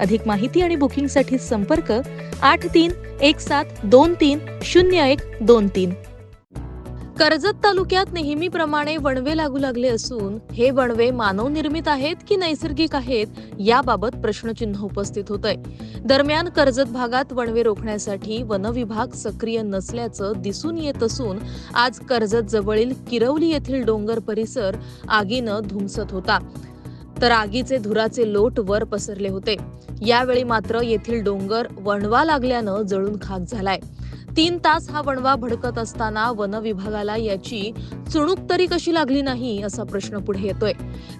अधिक माहिती आणि बुकिंगसाठी संपर्क आठ तीन एक सात दोन तीन शून्य एक दोन तीन. कर्जत तालुक्यात नेहमीप्रमाणे वणवे लागू लागले असून हे वणवे मानवनिर्मित आहेत की नैसर्गिक आहेत याबाबत प्रश्नचिन्ह उपस्थित होत आहे दरम्यान कर्जत भागात वणवे रोखण्यासाठी वन विभाग सक्रिय नसल्याचं दिसून येत असून आज कर्जत जवळील किरवली येथील डोंगर परिसर आगीनं धुमसत होता. तर आगीचे धुराचे लोट वर पसरले होते. यावेळी मात्र येथील डोंगर वणवा लागल्यानं जळून खाक झालाय. तीन तास हा वणवा भडकत असताना वन विभागाला याची चुणूक तरी कशी लागली नाही असा प्रश्न पुढे येतोय.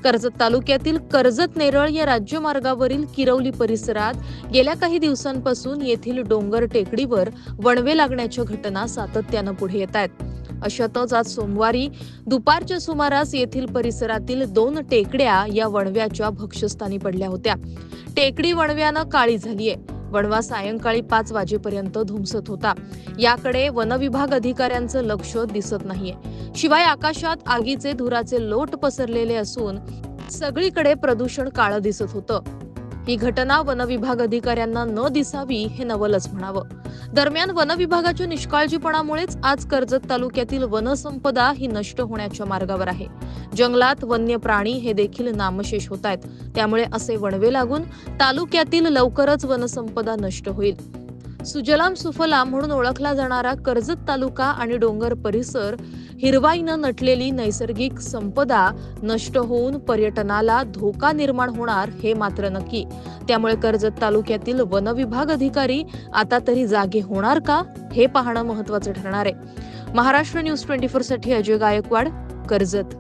कर्जत तालुक्यातील कर्जत नेरळ या राज्यमार्गावरील किरवली परिसरात गेल्या काही दिवसांपासून येथील डोंगर टेकडीवर वणवे लागण्याच्या घटना सातत्यानं पुढे येत आहेत. अशातच आज सोमवारी दुपारच्या सुमारास येथील परिसरातील दोन टेकड्या या वणव्याच्या भक्षस्थानी पडल्या होत्या. टेकडी वणव्यानं काळी झालीय. वणवा सायंकाळी पाच वाजेपर्यंत धुमसत होता. याकडे वनविभाग अधिकाऱ्यांचं लक्ष दिसत नाहीये. शिवाय आकाशात आगीचे धुराचे लोट पसरलेले असून सगळीकडे प्रदूषण काळं दिसत होतं. ही घटना वनविभाग अधिकाऱ्यांना न दिसावी हे नवलच म्हणावं. दरम्यान वनविभागाच्या निष्काळजीपणामुळेच आज कर्जत तालुक्यातील वनसंपदा ही नष्ट होण्याच्या मार्गावर आहे. जंगलात वन्य प्राणी हे देखील नामशेष होत आहेत त्यामुळे असे वणवे लागून तालुक्यातील लवकरच वनसंपदा नष्ट होईल. सुजलाम सुफलाम म्हणून ओळखला जाणारा कर्जत तालुका आणि डोंगर परिसर हिरवाईनं नटलेली नैसर्गिक संपदा नष्ट होऊन पर्यटनाला धोका निर्माण होणार हे मात्र नक्की. त्यामुळे कर्जत तालुक्यातील वनविभाग अधिकारी आता तरी जागे होणार का हे पाहणं महत्वाचं ठरणार आहे. महाराष्ट्र न्यूज ट्वेंटी फोरसाठी अजय गायकवाड कर्जत.